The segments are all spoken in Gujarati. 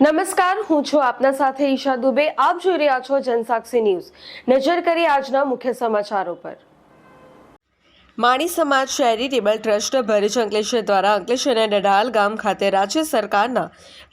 નમસ્કાર, હું છું આપના સાથે ઈશા દુબે. આપ જોઈ રહ્યા છો જનસાક્ષી ન્યૂઝ. નજર કરી આજના મુખ્ય સમાચારો પર. માણી સમાજ ચેરિટેબલ ટ્રસ્ટ ભરૂચ અંકલેશ્વર દ્વારા અંકલેશ્વરના ડઢાલ ગામ ખાતે રાજ્ય સરકારના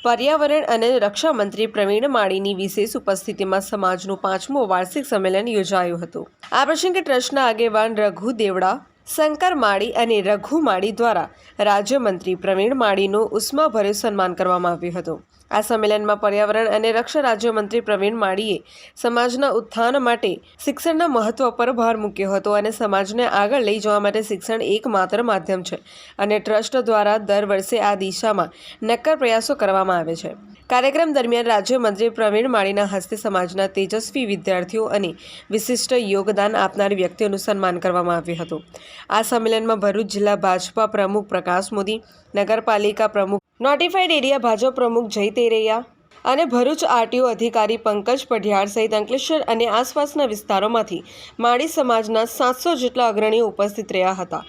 પર્યાવરણ અને રક્ષા મંત્રી પ્રવીણ માળીની વિશેષ ઉપસ્થિતિમાં સમાજનું પાંચમું વાર્ષિક સંમેલન યોજાયું હતું. આ પ્રસંગે ટ્રસ્ટના આગેવાન રઘુ દેવડા શંકર માળી અને રઘુ માળી દ્વારા રાજ્યમંત્રી પ્રવીણ માળીનું ઉષ્માભર્યું સન્માન કરવામાં આવ્યું હતું. આ સંમેલનમાં પર્યાવરણ અને રક્ષા રાજ્યમંત્રી પ્રવીણ માળીએ સમાજના ઉત્થાન માટે શિક્ષણના મહત્વ પર ભાર મૂક્યો હતો અને સમાજને આગળ લઈ જવા માટે શિક્ષણ એકમાત્ર માધ્યમ છે અને ટ્રસ્ટ દ્વારા દર વર્ષે આ દિશામાં નક્કર પ્રયાસો કરવામાં આવે છે. કાર્યક્રમ દરમિયાન રાજ્યમંત્રી પ્રવીણ માળીના હસ્તે સમાજના તેજસ્વી વિદ્યાર્થીઓ અને વિશિષ્ટ યોગદાન આપનાર વ્યક્તિઓનું સન્માન કરવામાં આવ્યું હતું. આ સંમેલનમાં ભરૂચ જિલ્લા ભાજપા પ્રમુખ પ્રકાશ મોદી નગરપાલિકા પ્રમુખ નોટિફાઈડ એરિયા ભાજપ પ્રમુખ જય તેરૈયા અને ભરૂચ આરટીઓ અધિકારી પંકજ પઢિયાર સહિત અંકલેશ્વર અને આસપાસના વિસ્તારોમાંથી માળી સમાજના સાતસો જેટલા અગ્રણીઓ ઉપસ્થિત રહ્યા હતા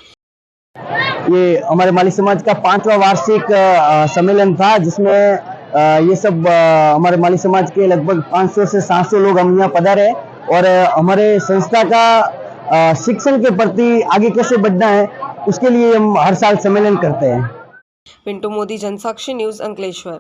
ये हमारे माली समाज का पांचवा वार्षिक अ, सम्मेलन था जिसमें अ, ये सब अ, हमारे माली समाज के लगभग 500 से 700 लोग हम यहाँ पधारे और अ, हमारे संस्था का अ, शिक्षण के प्रति आगे कैसे बढ़ना है उसके लिए हम हर साल सम्मेलन करते हैं पिंटू मोदी जनसाक्षी न्यूज़ अंकलेश्वर